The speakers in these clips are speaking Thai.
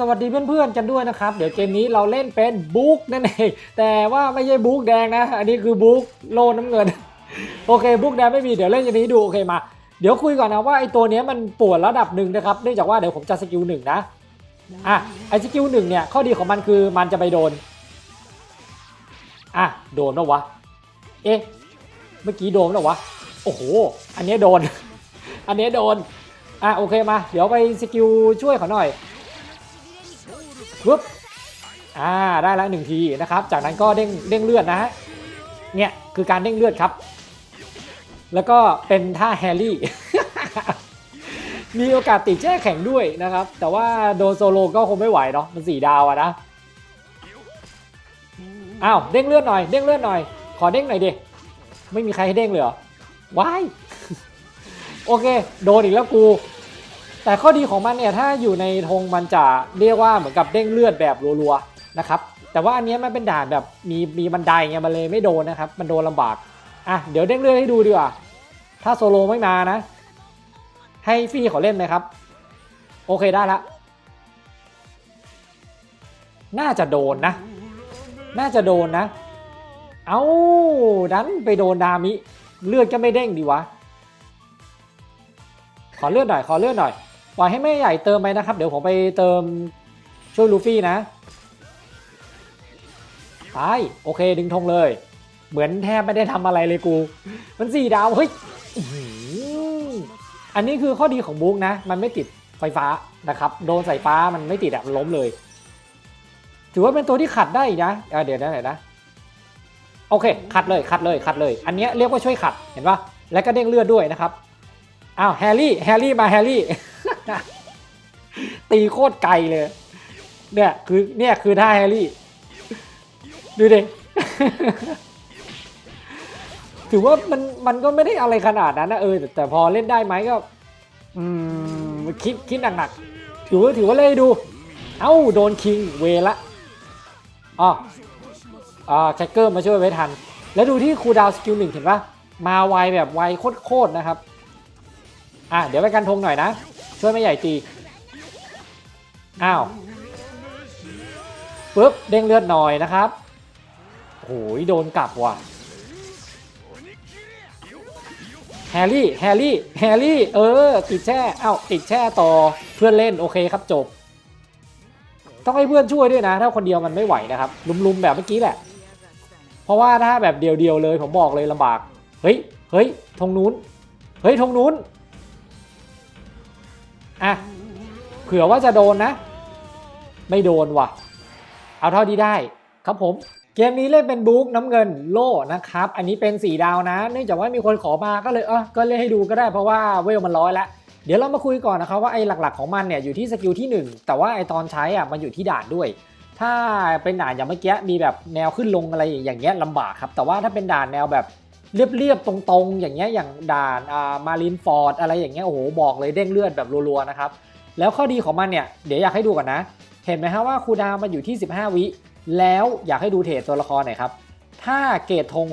สวัสดีเพื่อนๆกันด้วยนะครับ เดี๋ยวเกมนี้เราเล่นเป็นบุ๊กนั่นเองแต่ว่าไม่ใช่บุ๊กแดงนะ อันนี้คือบุ๊กโลน้ำเงิน โอเคบุ๊กแดงไม่มีเดี๋ยวเล่นอย่างนี้ดูโอเคมา เดี๋ยวคุยก่อนนะว่าไอ้ตัวนี้มันปวดระดับหนึ่งนะครับเนื่องจากว่าเดี๋ยวผมจะสกิลหนึ่งนะอะไอ้สกิลหนึ่งเนี่ยข้อดีของมันคือมันจะไปโดนอะโดนปะวะเอ๊ะเมื่อกี้โดนปะวะโอ้โห อันนี้โดน อันนี้โดนอะโอเคมา เดี๋ยวไปสกิลช่วยเขาหน่อย ปึ๊บอ่าได้แล้วหนึ่งทีนะครับ จากนั้นก็เด้งเด้งเลือดนะฮะเนี่ยคือการเด้งเลือดครับ แล้วก็เป็นท่าแฮร์รี่ มีโอกาสติดแช่แข็งด้วยนะครับ แต่ว่าโดนโซโลก็คงไม่ไหวเนาะมันสี่ดาวอะนะอ้าวเด้งเลือดหน่อยเด้งเลือดหน่อย ขอเด้งหน่อยดิไม่มีใครให้เด้งเลยเหรอว้ายโอเค โดนอีกแล้วกู แต่ข้อดีของมันเนี่ยถ้าอยู่ในธงมันจะเรียกว่าเหมือนกับเด้งเลือดแบบรัวๆนะครับแต่ว่าอันนี้มันเป็นด่านแบบมีมีบันไดไงมันเลยไม่โดนนะครับ มันโดนลำบากอะเดี๋ยวเด้งเลือดให้ดูดีกว่า ถ้าโซโลไม่มานะ ให้ฟี่เขาเล่นไหมครับ โอเคได้ละน่าจะโดนนะ น่าจะโดนนะ เอาดันไปโดนดามิ เลือดก็ไม่เด้งดีวะ ขอเลือดหน่อย ขอเลือดหน่อย ปล่อยให้แม่ใหญ่เติมไปนะครับ เดี๋ยวผมไปเติมช่วยลูฟี่นะไปโอเคดึงธงเลย เหมือนแทบไม่ได้ทำอะไรเลยกู มันสี่ดาวเฮ้ยอันนี้คือข้อดีของบุ๊กนะ มันไม่ติดไฟฟ้านะครับ โดนสายฟ้ามันไม่ติดอะมันล้มเลย ถือว่าเป็นตัวที่ขัดได้นะเดี๋ยวนะเดี๋ยวนะโอเค ขัดเลยขัดเลยขัดเลย อันนี้เรียกว่าช่วยขัดเห็นปะแล้วก็เด้งเลือดด้วยนะครับอ้าวแฮร์รี่แฮร์รี่มาแฮร์รี่ ตีโคตรไกลเลย เนี่ยคือเนี่ยคือท่าแฮร์รี่ ดูดิ ถือว่ามันมันก็ไม่ได้อะไรขนาดนั้นนะเออแต่พอเล่นได้ไหมก็ อืมคิดคิดหนักๆ ถือว่าถือว่าเล่นดู เอ้าโดนคิงเวละอ๋ออ่าแจ็คเกอร์มาช่วยไว้ทัน แล้วดูที่คูดาวสกิลหนึ่งเห็นปะมาไวแบบไวโคตรๆนะครับ อะเดี๋ยวไปกันทงหน่อยนะ ช่วยไม่ใหญ่ตี อ้าวปุ๊บเด้งเลือดหน่อยนะครับโอ้ยโดนกลับว่ะ แฮร์รี่ แฮร์รี่ แฮร์รี่ เออ ติดแช่ เอ้า ติดแช่ต่อ เพื่อนเล่น โอเคครับจบ ต้องให้เพื่อนช่วยด้วยนะ ถ้าคนเดียวมันไม่ไหวนะครับ ลุมๆแบบเมื่อกี้แหละ เพราะว่าถ้าแบบเดียวๆเลย ผมบอกเลยลำบาก เฮ้ย เฮ้ยธงนู้น เฮ้ยธงนู้น อะเผื่อว่าจะโดนนะ ไม่โดนว่ะ เอาเท่าที่ได้ครับผมเกมนี้เล่นเป็นบุ๊กน้ำเงินโล่นะครับ อันนี้เป็น 4 ดาวนะ เนื่องจากว่ามีคนขอมาก็เลยเออก็เล่นให้ดูก็ได้เพราะว่าเวลมันร้อยแล้ว เดี๋ยวเรามาคุยก่อนนะครับว่าไอ้หลักๆของมันเนี่ยอยู่ที่สกิลที่ 1 แต่ว่าไอ้ตอนใช้อะมันอยู่ที่ด่านด้วย ถ้าเป็นด่านอย่างเมื่อกี้มีแบบแนวขึ้นลงอะไรอย่างเงี้ยลำบากครับ แต่ว่าถ้าเป็นด่านแนวแบบ เรียบๆตรงๆ อย่างเงี้ยอย่างด่านอ่ามารินฟอร์ดอะไรอย่างเงี้ยโอ้โหบอกเลยเด้งเลือดแบบรัวๆนะครับแล้วข้อดีของมันเนี่ยเดี๋ยวอยากให้ดูก่อนนะ เห็นไหมฮะว่าคูดาวมันอยู่ที่ 15 วิ แล้วอยากให้ดูเทรดตัวละครหน่อยครับ ถ้าเกรดธง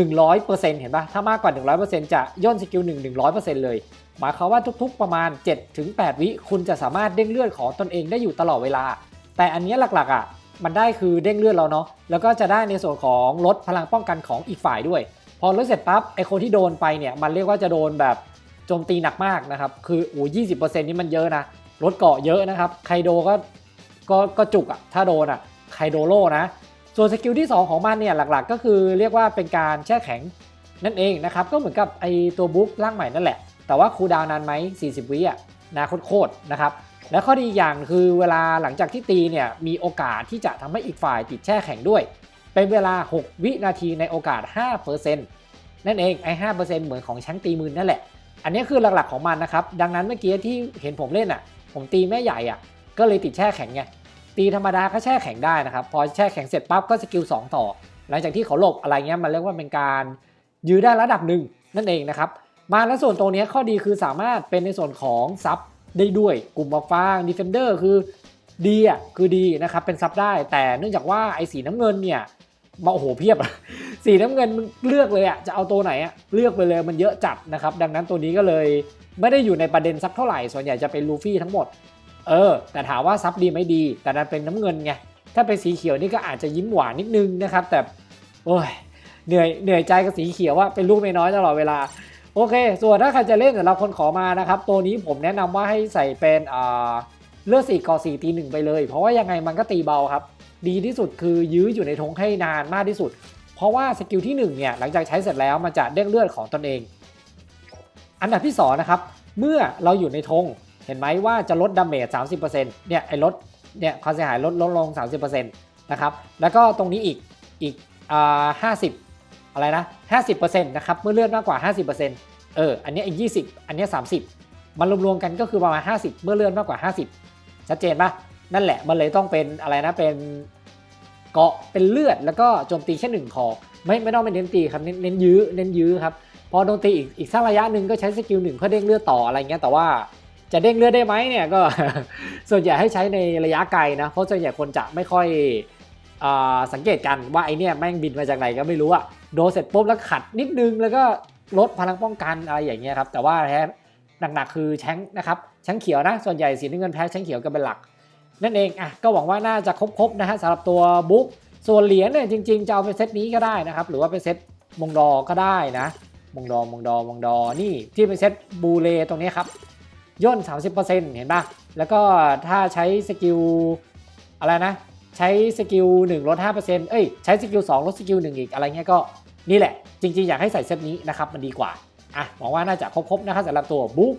100%เห็นปะถ้ามากกว่า 100%จะย่นสกิล1 100%เลย หมายความว่าทุกๆประมาณ 7-8 วิคุณจะสามารถเด้งเลือดของตนเองได้อยู่ตลอดเวลา แต่อันเนี้ยหลักๆอะมันได้คือเด้งเลือดเราเนาะแล้วก็จะได้ในส่วนของลดพลังป้องกันของอีกฝ่ายด้วย พอลดเสร็จปั๊บไอคนที่โดนไปเนี่ยมันเรียกว่าจะโดนแบบโจมตีหนักมากนะครับ คือโอ้ยี่สิบเปอร์เซ็นต์นี่มันเยอะนะลดเกาะเยอะนะครับไคโดก็ก็ก็จุกอะถ้าโดนอะไคโดโลนะ ส่วนสกิลที่ 2 ของมันเนี่ยหลักๆ ก็คือเรียกว่าเป็นการแช่แข็งนั่นเองนะครับ ก็เหมือนกับไอตัวบุ๊กร่างใหม่นั่นแหละ แต่ว่าคูดาวนานไหม 40 วิอะนาโคตรนะครับ และข้อดีอย่างคือเวลาหลังจากที่ตีเนี่ยมีโอกาสที่จะทำให้อีกฝ่ายติดแช่แข็งด้วย เป็นเวลา 6 วินาทีในโอกาส 5%นั่นเองไอ้5%เหมือนของชั้นตีมือนั่นแหละ อันนี้คือหลักๆของมันนะครับ ดังนั้นเมื่อกี้ที่เห็นผมเล่นอะ ผมตีแม่ใหญ่อะ ก็เลยติดแช่แข็งไง ตีธรรมดาก็แช่แข็งได้นะครับ พอแช่แข็งเสร็จปั๊บก็สกิล2ต่อ หลังจากที่เขาหลบอะไรเงี้ยมันเรียกว่าเป็นการยื้อได้ระดับหนึ่งนั่นเองนะครับ มาแล้วส่วนตัวนี้ข้อดีคือสามารถเป็นในส่วนของซับได้ด้วย กลุ่มบอกฟางดีเฟนเดอร์คือดีอะคือดีนะครับ เป็นซับได้ แต่เนื่องจากว่าไอ้สีน้ำเงินเนี่ย มาโอ้โหเพียบสีน้ำเงินมึงเลือกเลยอะจะเอาตัวไหนอะเลือกไปเลยมันเยอะจัดนะครับ ดังนั้นตัวนี้ก็เลยไม่ได้อยู่ในประเด็นสักเท่าไหร่ ส่วนใหญ่จะเป็นลูฟี่ทั้งหมด เออ แต่ถามว่าซับดีไหม่ดี แต่ดันเป็นน้ำเงินไง ถ้าเป็นสีเขียวนี่ก็อาจจะยิ้มหวานนิดนึงนะครับ แต่ โอ้ย เหนื่อย เหนื่อยใจกับสีเขียวว่าเป็นลูกไม่น้อยตลอดเวลา โอเค ส่วนถ้าใครจะเล่นสำหรับคนขอมานะครับ ตัวนี้ผมแนะนำว่าให้ใส่เป็นอ่า เลือดสี่กอสี่ตีหนึ่งไปเลย เพราะว่ายังไงมันก็ตีเบาครับ ดีที่สุดคือยื้ออยู่ในธงให้นานมากที่สุด เพราะว่าสกิลที่หนึ่งเนี่ยหลังจากใช้เสร็จแล้วมันจะเด้งเลือดของตนเอง อันดับที่สองนะครับเมื่อเราอยู่ในธงเห็นไหมว่าจะลดดาเมจ30%เนี่ยไอ้ลดเนี่ยความเสียหายลดลดลง 30%นะครับแล้วก็ตรงนี้อีกอีกอ่า50 อะไรนะ 50%นะครับเมื่อเลือดมากกว่า 50%เอออันนี้อีก 20 อันนี้ 30 มันรวมๆกันก็คือประมาณ 50 เมื่อเลือดมากกว่า 50 ชัดเจนปะนั่นแหละมันเลยต้องเป็นอะไรนะเป็นเกาะเป็นเลือดแล้วก็โจมตีแค่หนึ่งคอไม่ไม่ต้องเป็นเน้นตีครับเน้นเน้นยื้อเน้นยื้อครับพอโดนตีอีกอีกสักระยะหนึ่งก็ใช้สกิลหนึ่งเพื่อเด้งเลือดต่ออะไรเงี้ยแต่ว่าจะเด้งเลือดได้ไหมเนี่ยก็ส่วนใหญ่ให้ใช้ในระยะไกลนะเพราะส่วนใหญ่คนจะไม่ค่อยอ่าสังเกตกันว่าไอเนี่ยแม่งบินมาจากไหนก็ไม่รู้อะโดนเสร็จปุ๊บแล้วขัดนิดนึงแล้วก็ลดพลังป้องกันอะไรอย่างเงี้ยครับแต่ว่าแท้ หนักๆคือแชงนะครับแชงเขียวนะส่วนใหญ่สีน้ำเงินแพ้แชงเขียวกันเป็นหลัก นั่นเองอะก็หวังว่าน่าจะครบๆนะฮะสำหรับตัวบุ๊กส่วนเหรียญเนี่ยจริงๆจะเอาไปเซตนี้ก็ได้นะครับหรือว่าเป็นเซตมงดอก็ได้นะมงดอมงดอมงดอนี่ที่เป็นเซตบูเลตรงนี้ครับย่น 30%เห็นปะแล้วก็ถ้าใช้สกิลอะไรนะ ใช้สกิล1ลด5%เอ้ยใช้สกิล2ลดสกิล1อีกอะไรเงี้ยก็นี่แหละ จริงๆ อยากให้ใส่เซตนี้นะครับ มันดีกว่า อะหวังว่าน่าจะครบๆนะครับสำหรับตัวบุ๊ก